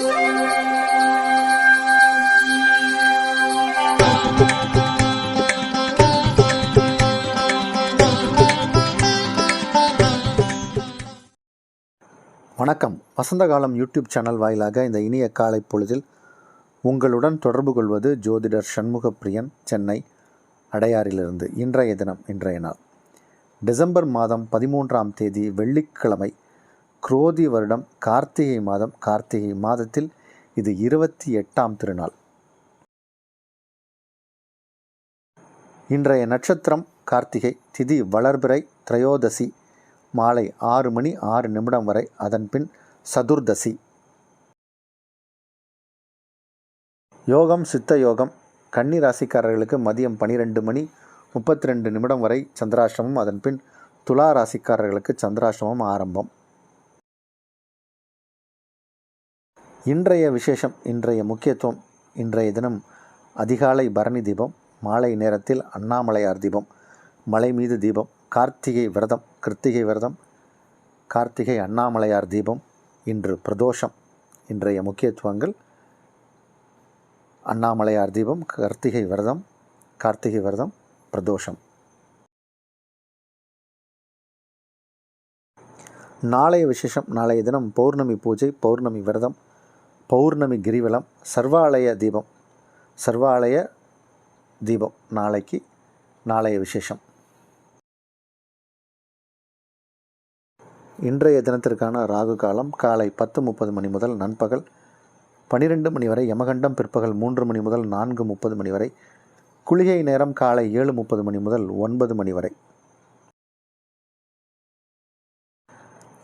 வணக்கம். வசந்தகாலம் YouTube channel வாயிலாக இந்த இனிய காலை பொழுதில் உங்களுடன் தொடர்பு கொள்வது ஜோதிடர் சண்முகப்பிரியன் சென்னை அடையாறிலிருந்து இன்றைய தினம் இன்றைய நாள். டிசம்பர் மாதம் பதிமூன்றாம் தேதி வெள்ளிக்கிழமை குரோதி வருடம் கார்த்திகை மாதம் கார்த்திகை மாதத்தில் இது இருபத்தி எட்டாம் திருநாள். இன்றைய நட்சத்திரம் கார்த்திகை திதி வளர்பிறை திரையோதசி மாலை ஆறு மணி ஆறு நிமிடம் வரை அதன்பின் சதுர்தசி. யோகம் சித்த யோகம் கன்னி ராசிக்காரர்களுக்கு மதியம் பனிரெண்டு மணி முப்பத்தி ரெண்டு நிமிடம் வரை சந்திராஷ்டமம் அதன்பின் துலா ராசிக்காரர்களுக்கு சந்திராஷ்டமம் ஆரம்பம். இன்றைய விசேஷம் இன்றைய முக்கியத்துவம் இன்றைய தினம் அதிகாலை பரணி தீபம் மாலை நேரத்தில் அண்ணாமலையார் தீபம் மலை மீது தீபம் கார்த்திகை விரதம் கிருத்திகை விரதம் கார்த்திகை அண்ணாமலையார் தீபம் இன்று பிரதோஷம் இன்றைய முக்கியத்துவங்கள். அண்ணாமலையார் தீபம் கார்த்திகை விரதம் கார்த்திகை விரதம் பிரதோஷம். நாளைய விசேஷம் நாளைய தினம் பௌர்ணமி பூஜை பௌர்ணமி விரதம் பௌர்ணமி கிரிவலம் சர்வாலய தீபம். சர்வாலய தீபம். நாளைக்கு நாளைய விசேஷம். இன்றைய தினத்திற்கான ராகு காலம் காலை பத்து முப்பது மணி முதல் நண்பகல் பன்னிரெண்டு மணி வரை யமகண்டம் பிற்பகல் மூன்று மணி முதல் நான்கு முப்பது மணி வரை குளிகை நேரம் காலை ஏழு முப்பது மணி முதல் ஒன்பது மணி வரை.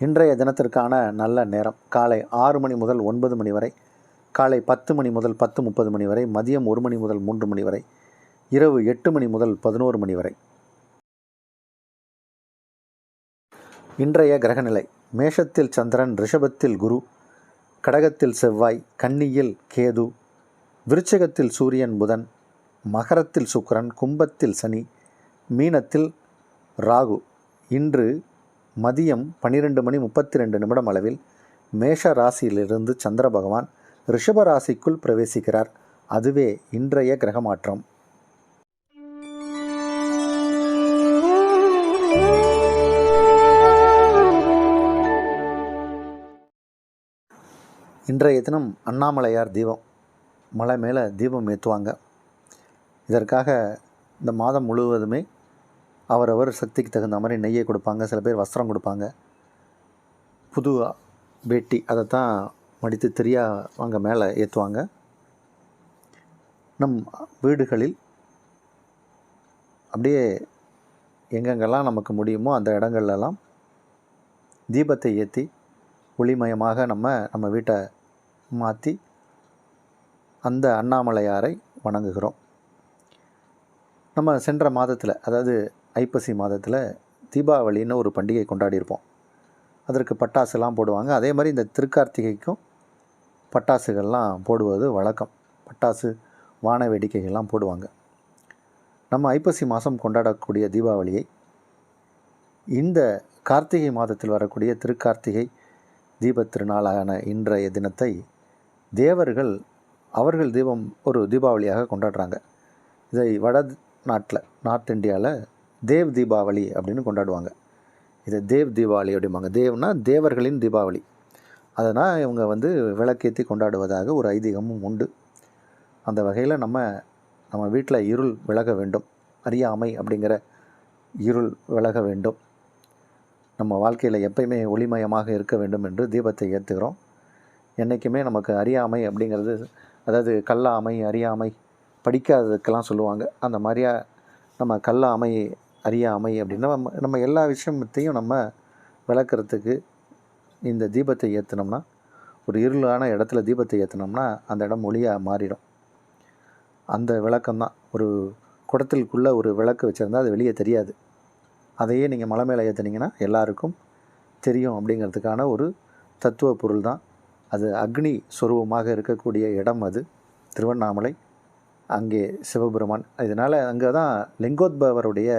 இன்றைய தினத்திற்கான நல்ல நேரம். காலை ஆறு மணி முதல் ஒன்பது மணி வரை காலை பத்து மணி முதல் பத்து முப்பது மணி வரை மதியம் ஒரு மணி முதல் மூன்று மணி வரை இரவு எட்டு மணி முதல் பதினோரு மணி வரை. இன்றைய கிரகநிலை மேஷத்தில் சந்திரன் ரிஷபத்தில் குரு கடகத்தில் செவ்வாய் கன்னியில் கேது விருச்சகத்தில் சூரியன் புதன் மகரத்தில் சுக்கரன் கும்பத்தில் சனி மீனத்தில் ராகு. இன்று மதியம் பன்னிரெண்டு மணி முப்பத்தி ரெண்டு நிமிடம் அளவில் மேஷ ராசியிலிருந்து சந்திர பகவான் ரிஷப ராசிக்குள் பிரவேசிக்கிறார். அதுவே இன்றைய கிரகமாற்றம். இன்றைய தினம் அண்ணாமலையார் தீபம். மலை மேலே தீபம் ஏற்றுவாங்க இதற்காக இந்த மாதம் முழுவதுமே அவரவர் சக்திக்கு தகுந்த மாதிரி நெய்யை கொடுப்பாங்க சில பேர் வஸ்திரம் கொடுப்பாங்க. புது வேட்டி அதைத்தான் மடித்து தெரியா அங்கே மேலே ஏற்றுவாங்க நம் வீடுகளில் அப்படியே எங்கெங்கெல்லாம் நமக்கு முடியுமோ அந்த இடங்கள்லாம் தீபத்தை ஏற்றி ஒளிமயமாக நம்ம நம்ம வீட்டை மாற்றி அந்த அண்ணாமலையாரை வணங்குகிறோம். நம்ம சென்ற மாதத்தில் அதாவது ஐப்பசி மாதத்தில் தீபாவளின்னு ஒரு பண்டிகை கொண்டாடியிருப்போம். அதற்கு பட்டாசுலாம் போடுவாங்க. அதே மாதிரி இந்த திருக்கார்த்திகைக்கும் பட்டாசுகள்லாம் போடுவது வழக்கம். பட்டாசு வான வேடிக்கைகள்லாம் போடுவாங்க. நம்ம ஐப்பசி மாதம் கொண்டாடக்கூடிய தீபாவளியை இந்த கார்த்திகை மாதத்தில் வரக்கூடிய திருக்கார்த்திகை தீபத் திருநாளான இன்றைய தினத்தை தேவர்கள் அவர்கள் தீபம் ஒரு தீபாவளியாக கொண்டாடுறாங்க. இதை வட நாட்டில் நார்த் இந்தியாவில் தேவ் தீபாவளி அப்படின்னு கொண்டாடுவாங்க. இது தேவ் தீபாவளி அப்படிம்பாங்க. தேவ்னா தேவர்களின் தீபாவளி. அதனால் இவங்க வந்து விளக்கேற்றி கொண்டாடுவதாக ஒரு ஐதீகமும் உண்டு. அந்த வகையில் நம்ம நம்ம வீட்டில் இருள் விலக வேண்டும். அறியாமை அப்படிங்கிற இருள் விலக வேண்டும். நம்ம வாழ்க்கையில் எப்பயுமே ஒளிமயமாக இருக்க வேண்டும் என்று தீபத்தை ஏற்றுகிறோம் என்றைக்குமே நமக்கு அறியாமை அப்படிங்கிறது அதாவது கல்லாமை அறியாமை படிக்காததுக்கெல்லாம் சொல்லுவாங்க. அந்த மாதிரியா நம்ம கல்லாமை அறியாமை அப்படின்னா நம்ம நம்ம எல்லா விஷயத்தையும் நம்ம விளக்குறதுக்கு இந்த தீபத்தை ஏற்றினோம்னா ஒரு இருளான இடத்துல தீபத்தை ஏற்றினோம்னா அந்த இடம் ஒளியாக மாறிடும். அந்த விளக்கம்தான் ஒரு குடத்திற்குள்ளே ஒரு விளக்கு வச்சுருந்தா அது வெளியே தெரியாது. அதையே நீங்கள் மலை மேலே ஏற்றுனீங்கன்னா எல்லாருக்கும் தெரியும் அப்படிங்கிறதுக்கான ஒரு தத்துவ பொருள் தான். அது அக்னி சுரூபமாக இருக்கக்கூடிய இடம் அது. திருவண்ணாமலை அங்கே சிவபெருமான். இதனால் அங்கே தான் லிங்கோத்பவருடைய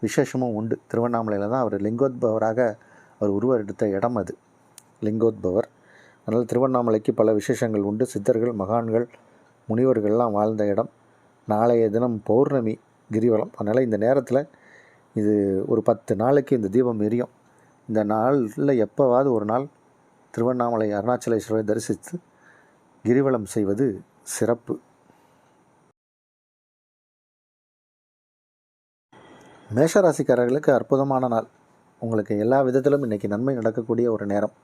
விசேஷமும் உண்டு. திருவண்ணாமலையில் தான் அவர் லிங்கோத்பவராக அவர் உருவெடுத்த இடம் அது. லிங்கோத்பவர். அதனால் திருவண்ணாமலைக்கு பல விசேஷங்கள் உண்டு. சித்தர்கள் மகான்கள் முனிவர்கள்லாம் வாழ்ந்த இடம். நாளைய தினம் பௌர்ணமி கிரிவலம். அதனால் இந்த நேரத்தில் இது ஒரு பத்து நாளைக்கு இந்த தீபம் எரியும். இந்த நாளில் எப்போவாவது ஒரு நாள் திருவண்ணாமலை அருணாச்சலேஸ்வரரை தரிசித்து கிரிவலம் செய்வது சிறப்பு. மேஷராசிக்காரர்களுக்கு அற்புதமான நாள். உங்களுக்கு எல்லா விதத்திலும் இன்றைக்கி நன்மை நடக்கக்கூடிய ஒரு நேரம்.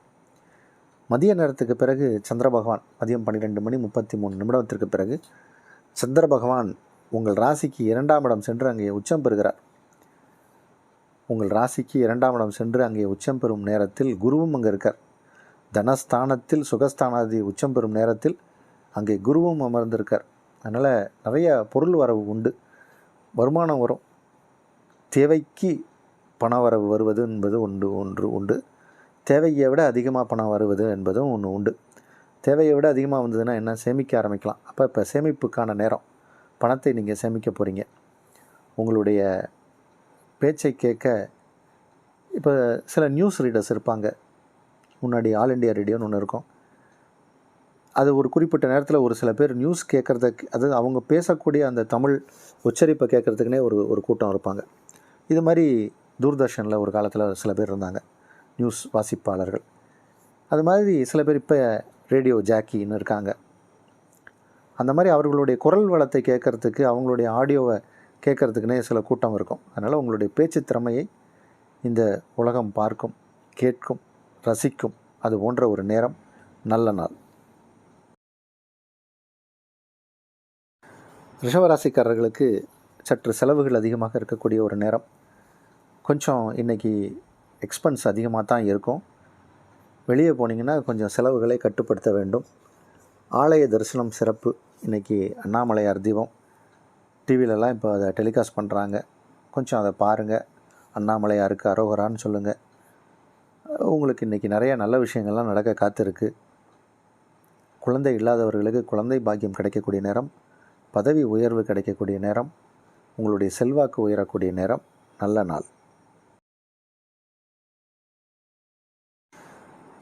மதிய நேரத்துக்கு பிறகு சந்திர பகவான் மதியம் பன்னிரெண்டு மணி முப்பத்தி மூணு நிமிடத்திற்கு பிறகு சந்திர பகவான் உங்கள் ராசிக்கு இரண்டாம் இடம் சென்று அங்கே உச்சம் பெறுகிறார். உங்கள் ராசிக்கு இரண்டாம் இடம் சென்று அங்கே உச்சம் பெறும் நேரத்தில் குருவும் அங்கே இருக்கார். தனஸ்தானத்தில் சுகஸ்தானாதி உச்சம் பெறும் நேரத்தில் அங்கே குருவும் அமர்ந்திருக்கார். அதனால் நிறைய பொருள் வரவு உண்டு. வருமானம் வரும். தேவைக்கு பணவரவு வருவது என்பது உண்டு ஒன்று உண்டு. தேவையை விட அதிகமாக பணம் வருவது என்பதும் ஒன்று உண்டு. தேவையை விட அதிகமாக வந்ததுன்னா என்ன? சேமிக்க ஆரம்பிக்கலாம். அப்போ இப்போ சேமிப்புக்கான நேரம். பணத்தை நீங்கள் சேமிக்க போகிறீங்க உங்களுடைய பேச்சை கேட்க இப்போ சில நியூஸ் ரீடர்ஸ் இருப்பாங்க. முன்னாடி ஆல் இண்டியா ரேடியோன்னு ஒன்று இருக்கும். அது ஒரு குறிப்பிட்ட நேரத்தில் ஒரு சில பேர் நியூஸ் கேட்குறதுக்கு அதாவது அவங்க பேசக்கூடிய அந்த தமிழ் உச்சரிப்பை கேட்குறதுக்குனே ஒரு ஒரு கூட்டம் இருப்பாங்க. இது மாதிரி தூர்தர்ஷனில் ஒரு காலத்தில் சில பேர் இருந்தாங்க நியூஸ் வாசிப்பாளர்கள். அது மாதிரி சில பேர் இப்போ ரேடியோ ஜாக்கின்னு இருக்காங்க. அந்த மாதிரி அவர்களுடைய குரல் வளத்தை கேட்குறதுக்கு அவங்களுடைய ஆடியோவை கேட்குறதுக்குனே சில கூட்டம் இருக்கும். அதனால் உங்களுடைய பேச்சு திறமையை இந்த உலகம் பார்க்கும் கேட்கும் ரசிக்கும் அது போன்ற ஒரு நேரம் நல்ல நாள். ரிஷவராசிக்காரர்களுக்கு சற்று செலவுகள் அதிகமாக இருக்கக்கூடிய ஒரு நேரம். கொஞ்சம் இன்றைக்கி எக்ஸ்பென்ஸ் அதிகமாக தான் இருக்கும். வெளியே போனீங்கன்னா கொஞ்சம் செலவுகளை கட்டுப்படுத்த வேண்டும். ஆலய தரிசனம் சிறப்பு. இன்றைக்கி அண்ணாமலையார் தீபம் டிவிலலாம் இப்போ அதை டெலிகாஸ்ட் பண்ணுறாங்க கொஞ்சம் அதை பாருங்கள் அண்ணாமலையாருக்கு அரோகரான்னு சொல்லுங்கள் உங்களுக்கு இன்றைக்கி நிறைய நல்ல விஷயங்கள்லாம் நடக்க காத்திருக்கு. குழந்தை இல்லாதவர்களுக்கு குழந்தை பாக்கியம் கிடைக்கக்கூடிய நேரம். பதவி உயர்வு கிடைக்கக்கூடிய நேரம். உங்களுடைய செல்வாக்கு உயரக்கூடிய நேரம். நல்ல நாள்.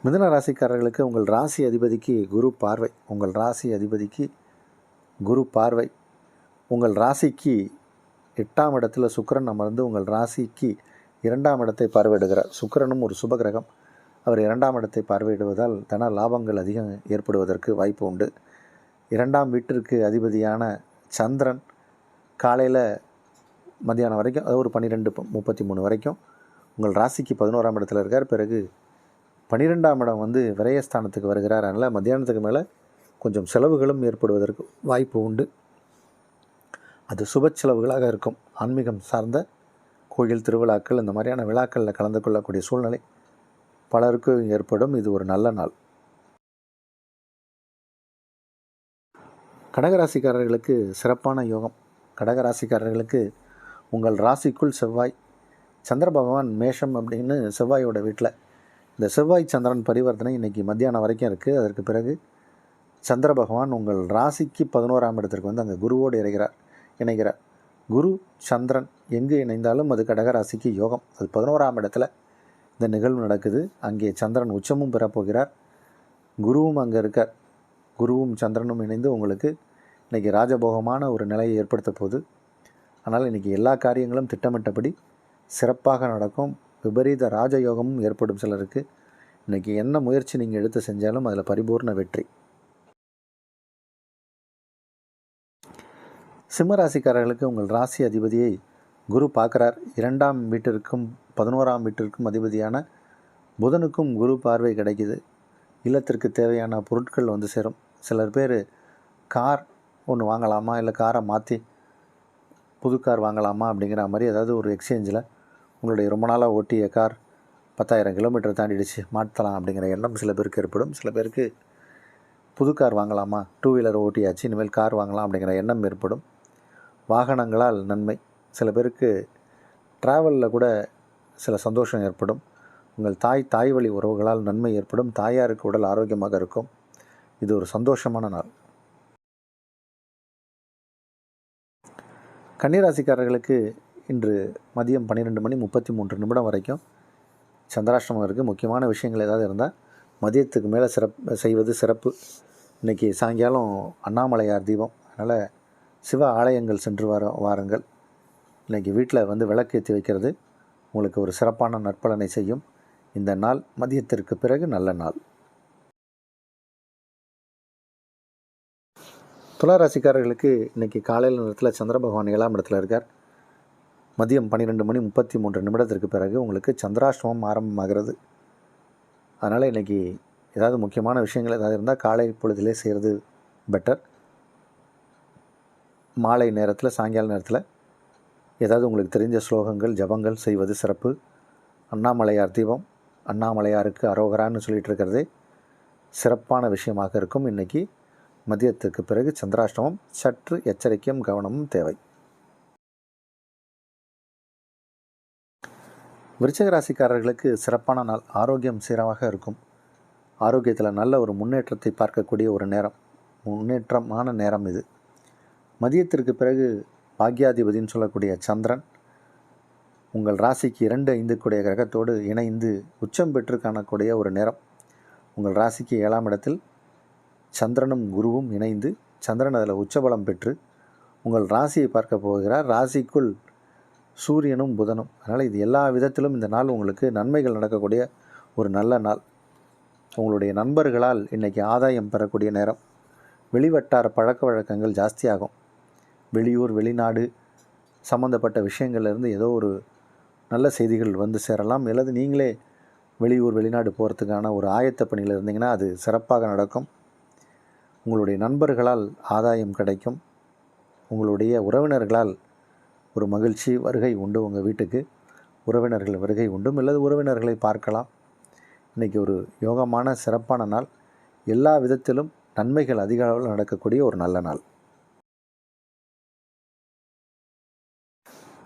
மிதன ராசிக்காரர்களுக்கு உங்கள் ராசி அதிபதிக்கு குரு பார்வை. உங்கள் ராசி அதிபதிக்கு குரு பார்வை. உங்கள் ராசிக்கு எட்டாம் இடத்துல சுக்கிரன் அமர்ந்து உங்கள் ராசிக்கு இரண்டாம் இடத்தை பார்வையிடுகிறார். சுக்கிரனும் ஒரு சுபகிரகம். அவர் இரண்டாம் இடத்தை பார்வையிடுவதால் தன லாபங்கள் அதிகம் ஏற்படுவதற்கு வாய்ப்பு உண்டு. இரண்டாம் வீட்டிற்கு அதிபதியான சந்திரன் காலையில் மத்தியானம் வரைக்கும் அது ஒரு பன்னிரெண்டு முப்பத்தி மூணு வரைக்கும் உங்கள் ராசிக்கு பதினோராம் இடத்துல இருக்கார். பிறகு பன்னிரெண்டாம் இடம் வந்து விரயஸ்தானத்துக்கு வருகிறார். அதனால் மத்தியானத்துக்கு மேலே கொஞ்சம் செலவுகளும் ஏற்படுவதற்கு வாய்ப்பு உண்டு. அது சுப செலவுகளாக இருக்கும். ஆன்மீகம் சார்ந்த கோயில் திருவிழாக்கள் இந்த மாதிரியான விழாக்களில் கலந்து கொள்ளக்கூடிய சூழ்நிலை பலருக்கும் ஏற்படும். இது ஒரு நல்ல நாள். கடகராசிக்காரர்களுக்கு சிறப்பான யோகம். கடகராசிக்காரர்களுக்கு உங்கள் ராசிக்குள் செவ்வாய் சந்திர பகவான் மேஷம் அப்படின்னு செவ்வாயோட வீட்டில். இந்த செவ்வாய் சந்திரன் பரிவர்த்தனை இன்றைக்கி மத்தியானம் வரைக்கும் இருக்குது அதற்கு பிறகு சந்திர பகவான் உங்கள் ராசிக்கு பதினோராம் இடத்திற்கு வந்து அங்கே குருவோடு இணைகிறார் இணைகிறார். குரு சந்திரன் எங்கு இணைந்தாலும் அது கடகராசிக்கு யோகம். அது பதினோராம் இடத்துல இந்த நிகழ்வு நடக்குது. அங்கே சந்திரன் உச்சமும் பெறப்போகிறார். குருவும் அங்கே இருக்கார். குருவும் சந்திரனும் இணைந்து உங்களுக்கு இன்றைக்கி ராஜபோகமான ஒரு நிலையை ஏற்படுத்த போகுது. ஆனால் இன்றைக்கி எல்லா காரியங்களும் திட்டமிட்டபடி சிறப்பாக நடக்கும். விபரீத ராஜயோகமும் ஏற்படும் சிலருக்கு. இன்றைக்கி என்ன முயற்சி நீங்கள் எடுத்து செஞ்சாலும் அதில் பரிபூர்ண வெற்றி. சிம்ம ராசிக்காரர்களுக்கு உங்கள் ராசி அதிபதியை குரு பார்க்குறார். இரண்டாம் வீட்டிற்கும் பதினோராம் வீட்டிற்கும் அதிபதியான புதனுக்கும் குரு பார்வை கிடைக்குது. இல்லத்திற்கு தேவையான பொருட்கள் வந்து சேரும். சிலர் பேர் கார் ஒன்று வாங்கலாமா? இல்லை காரை மாற்றி புது கார் வாங்கலாமா? அப்படிங்கிற மாதிரி ஏதாவது ஒரு எக்ஸ்சேஞ்சில் உங்களுடைய ரொம்ப நாளாக ஓட்டிய கார் பத்தாயிரம் கிலோமீட்டர் தாண்டிடுச்சு மாற்றலாம் அப்படிங்கிற எண்ணம் சில பேருக்கு ஏற்படும். சில பேருக்கு புது கார் வாங்கலாமா? டூ வீலர் ஓட்டியாச்சு இனிமேல் கார் வாங்கலாம் அப்படிங்கிற எண்ணம் ஏற்படும். வாகனங்களால் நன்மை. சில பேருக்கு ட்ராவலில் கூட சில சந்தோஷம் ஏற்படும். உங்கள் தாய் தாய் வழி உறவுகளால் நன்மை ஏற்படும். தாயாருக்கு உடல் ஆரோக்கியமாக இருக்கும். இது ஒரு சந்தோஷமான நாள். கன்னிராசிக்காரர்களுக்கு இன்று மதியம் பன்னிரெண்டு மணி முப்பத்தி மூன்று நிமிடம் வரைக்கும் சந்திராஷ்டிரமம் இருக்குது முக்கியமான விஷயங்கள் ஏதாவது இருந்தால் மதியத்துக்கு மேலே சிறப்பு செய்வது சிறப்பு. இன்றைக்கி சாயங்காலம் அண்ணாமலையார் தீபம். அதனால் சிவ ஆலயங்கள் சென்று வர வாருங்கள். இன்றைக்கி வீட்டில் வந்து விளக்கேற்றி வைக்கிறது. உங்களுக்கு ஒரு சிறப்பான நற்பலனை செய்யும். இந்த நாள் மதியத்திற்கு பிறகு நல்ல நாள். துளாராசிக்காரர்களுக்கு இன்றைக்கி காலையில் நேரத்தில் சந்திர பகவான் ஏழாம் இடத்துல இருக்கார். மதியம் பன்னிரெண்டு மணி முப்பத்தி மூன்று நிமிடத்திற்கு பிறகு உங்களுக்கு சந்திராஷ்டமம் ஆரம்பமாகிறது. அதனால் இன்றைக்கி ஏதாவது முக்கியமான விஷயங்கள் ஏதாவது இருந்தால் காலை பொழுதிலே செய்கிறது பெட்டர் மாலை நேரத்தில் சாயங்கால நேரத்தில் ஏதாவது உங்களுக்கு தெரிஞ்ச ஸ்லோகங்கள் ஜபங்கள் செய்வது சிறப்பு. அண்ணாமலையார் தீபம் அண்ணாமலையாருக்கு அரோகரான்னு சொல்லிகிட்டு இருக்கிறதே சிறப்பான விஷயமாக இருக்கும். இன்றைக்கி மதியத்திற்கு பிறகு சந்திராஷ்டமம். சற்று எச்சரிக்கையும் கவனமும் தேவை. விருச்சக ராசிக்காரர்களுக்கு சிறப்பான நாள். ஆரோக்கியம் சீராக இருக்கும். ஆரோக்கியத்தில் நல்ல ஒரு முன்னேற்றத்தை பார்க்கக்கூடிய ஒரு நேரம். முன்னேற்றமான நேரம் இது. மதியத்திற்கு பிறகு பாக்யாதிபதினு சொல்லக்கூடிய சந்திரன் உங்கள் ராசிக்கு இரண்டு ஐந்துக்குடைய கிரகத்தோடு இணைந்து உச்சம் பெற்று காணக்கூடிய ஒரு நேரம். உங்கள் ராசிக்கு ஏழாம் இடத்தில் சந்திரனும் குருவும் இணைந்து சந்திரன் அதில் உச்சபலம் பெற்று உங்கள் ராசியை பார்க்க போகிறார். ராசிக்குள் சூரியனும் புதனும். அதனால் இது எல்லா விதத்திலும் இந்த நாள் உங்களுக்கு நன்மைகள் நடக்கக்கூடிய ஒரு நல்ல நாள். உங்களுடைய நண்பர்களால் இன்றைக்கி ஆதாயம் பெறக்கூடிய நேரம். வெளிவட்டார பழக்க வழக்கங்கள் ஜாஸ்தியாகும். வெளியூர் வெளிநாடு சம்மந்தப்பட்ட விஷயங்கள்லேருந்து ஏதோ ஒரு நல்ல செய்திகள் வந்து சேரலாம். அல்லது நீங்களே வெளியூர் வெளிநாடு போகிறதுக்கான ஒரு ஆயத்த பணியில் இருந்தீங்கன்னா அது சிறப்பாக நடக்கும். உங்களுடைய நண்பர்களால் ஆதாயம் கிடைக்கும். உங்களுடைய உறவினர்களால் ஒரு மகிழ்ச்சி வருகை உண்டு உங்கள் வீட்டுக்கு. உறவினர்கள் வருகை உண்டும் அல்லது உறவினர்களை பார்க்கலாம். இன்றைக்கி ஒரு யோகமான சிறப்பான நாள். எல்லா விதத்திலும் நன்மைகள் அதிக அளவில் நடக்கக்கூடிய ஒரு நல்ல நாள்.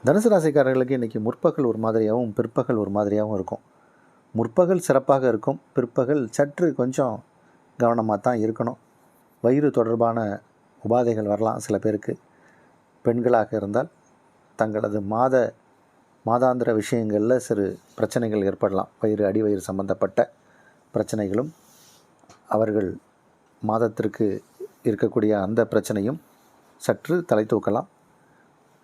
தனுசு ராசிக்காரர்களுக்கு இன்றைக்கி முற்பகல் ஒரு மாதிரியாகவும் பிற்பகல் ஒரு மாதிரியாகவும் இருக்கும். முற்பகல் சிறப்பாக இருக்கும். பிற்பகல் சற்று கொஞ்சம் கவனமாக தான் இருக்கணும். வயிறு தொடர்பான உபாதைகள் வரலாம் சில பேருக்கு. பெண்களாக இருந்தால் தங்களது மாத மாதாந்திர விஷயங்களில் சிறு பிரச்சனைகள் ஏற்படலாம். வயிறு அடி வயிறு சம்பந்தப்பட்ட பிரச்சனைகளும் அவர்கள் மாதத்திற்கு இருக்கக்கூடிய அந்த பிரச்சனையும் சற்று தலை தூக்கலாம்.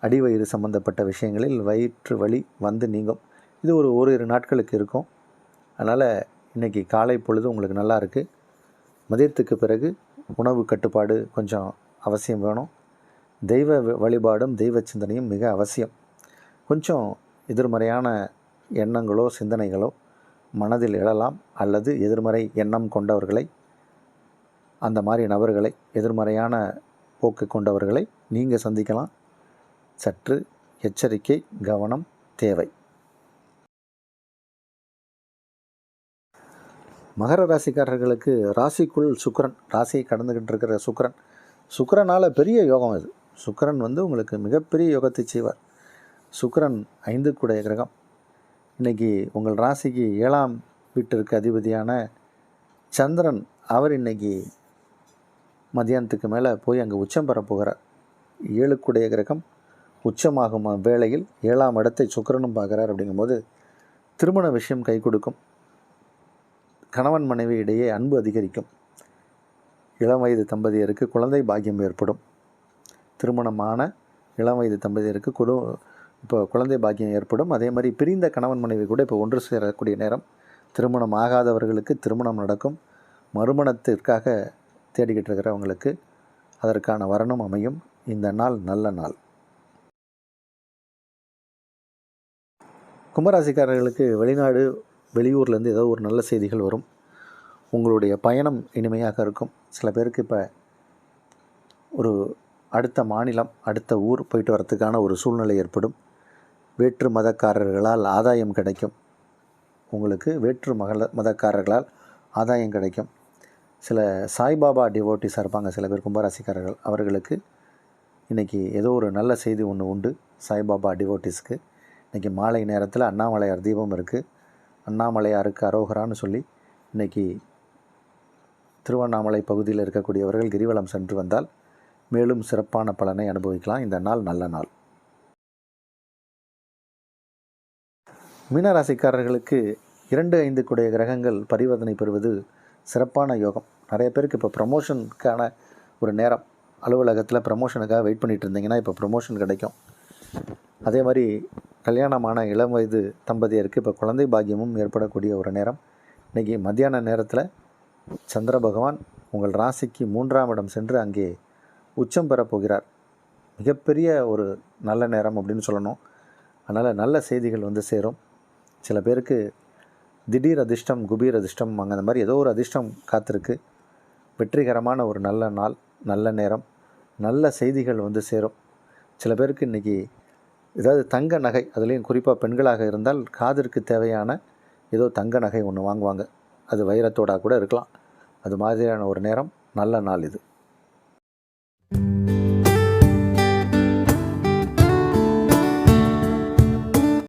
அடிவயிறு சம்பந்தப்பட்ட விஷயங்களில் வயிற்று வலி வந்து நீங்கும். இது ஒரு ஓரிரு நாட்களுக்கு இருக்கும். அதனால் இன்றைக்கி காலை பொழுது உங்களுக்கு நல்லா இருக்குது மதியத்துக்கு பிறகு உணவு கட்டுப்பாடு கொஞ்சம் அவசியம் வேணும். தெய்வ வழிபாடும் தெய்வ சிந்தனையும் மிக அவசியம். கொஞ்சம் எதிர்மறையான எண்ணங்களோ சிந்தனைகளோ மனதில் எழலாம். அல்லது எதிர்மறை எண்ணம் கொண்டவர்களை அந்த மாதிரி நபர்களை எதிர்மறையான போக்கு கொண்டவர்களை நீங்கள் சந்திக்கலாம். சற்று எச்சரிக்கை கவனம் தேவை. மகர ராசிக்காரர்களுக்கு ராசிக்குள் சுக்கரன் ராசியை கடந்துக்கிட்டு இருக்கிற சுக்கிரன். சுக்கரனால் பெரிய யோகம் இது. சுக்கிரன் வந்து உங்களுக்கு மிகப்பெரிய யோகத்தை செய்வார். சுக்கரன் ஐந்துக்குடைய கிரகம். இன்னைக்கு உங்கள் ராசிக்கு ஏழாம் வீட்டிற்கு அதிபதியான சந்திரன் அவர் இன்னைக்கு மதியானத்துக்கு மேலே போய் அங்கே உச்சம் பெற போகிறார். ஏழுக்குடைய கிரகம். உச்சமாகும் வேளையில் ஏழாம் இடத்தை சுக்கிரனும் பார்க்குறார் அப்படிங்கும்போது திருமண விஷயம் கை கொடுக்கும். கணவன் மனைவி இடையே அன்பு அதிகரிக்கும். இளம் வயது தம்பதியருக்கு குழந்தை பாக்கியம் ஏற்படும். திருமணமான இளம் வயது தம்பதியருக்கு குடு இப்போ குழந்தை பாக்கியம் ஏற்படும். அதே மாதிரி பிரிந்த கணவன் மனைவி கூட இப்போ ஒன்று சேரக்கூடிய நேரம். திருமணம் ஆகாதவர்களுக்கு திருமணம் நடக்கும். மறுமணத்திற்காக தேடிக்கிட்டு இருக்கிறவங்களுக்கு அதற்கான வரணும் அமையும். இந்த நாள் நல்ல நாள். கும்பராசிக்காரர்களுக்கு வெளிநாடு வெளியூர்லேருந்து ஏதோ ஒரு நல்ல செய்திகள் வரும். உங்களுடைய பயணம் இனிமையாக இருக்கும். சில பேருக்கு இப்போ ஒரு அடுத்த மாநிலம் அடுத்த ஊர் போயிட்டு வரத்துக்கான ஒரு சூழ்நிலை ஏற்படும். வேற்று மதக்காரர்களால் ஆதாயம் கிடைக்கும். உங்களுக்கு வேற்று மகள மதக்காரர்களால் ஆதாயம் கிடைக்கும். சில சாய்பாபா டிவோட்டிஸாக இருப்பாங்க. சில பேர் கும்பராசிக்காரர்கள். அவர்களுக்கு இன்றைக்கி ஏதோ ஒரு நல்ல செய்தி ஒன்று உண்டு. சாய்பாபா டிவோட்டிஸ்க்கு இன்றைக்கி மாலை நேரத்தில் அண்ணாமலையார் தீபம் இருக்குது அண்ணாமலையாருக்கு அரோகரான்னு சொல்லி இன்றைக்கி திருவண்ணாமலை பகுதியில் இருக்கக்கூடியவர்கள் கிரிவலம் சென்று வந்தால் மேலும் சிறப்பான பலனை அனுபவிக்கலாம். இந்த நாள் நல்ல நாள். மீனராசிக்காரர்களுக்கு இரண்டு ஐந்து குடைய கிரகங்கள் பரிவர்த்தனை பெறுவது சிறப்பான யோகம். நிறைய பேருக்கு இப்போ ப்ரமோஷனுக்கான ஒரு நேரம். அலுவலகத்தில் ப்ரமோஷனுக்காக வெயிட் பண்ணிகிட்டு இருந்தீங்கன்னா இப்போ ப்ரமோஷன் கிடைக்கும். அதே மாதிரி கல்யாணமான இளம் வயது தம்பதியருக்கு இப்போ குழந்தை பாக்கியமும் ஏற்படக்கூடிய ஒரு நேரம். இன்றைக்கி மத்தியான நேரத்தில் சந்திர பகவான் உங்கள் ராசிக்கு மூன்றாம் இடம் சென்று அங்கே உச்சம் பெறப்போகிறார் மிகப்பெரிய ஒரு நல்ல நேரம் அப்படின்னு சொல்லணும். அதனால் நல்ல செய்திகள் வந்து சேரும். சில பேருக்கு திடீர் அதிர்ஷ்டம் குபீர் அதிர்ஷ்டம் அங்கே அந்த மாதிரி ஏதோ ஒரு அதிர்ஷ்டம் காத்திருக்கு. வெற்றிகரமான ஒரு நல்ல நாள் நல்ல நேரம் நல்ல செய்திகள் வந்து சேரும். சில பேருக்கு இன்றைக்கி ஏதாவது தங்க நகை அதுலேயும் குறிப்பாக பெண்களாக இருந்தால் காதிற்கு தேவையான ஏதோ தங்க நகை ஒன்று வாங்குவாங்க. அது வைரத்தோட கூட இருக்கலாம். அது மாதிரியான ஒரு நேரம் நல்ல நாள் இது.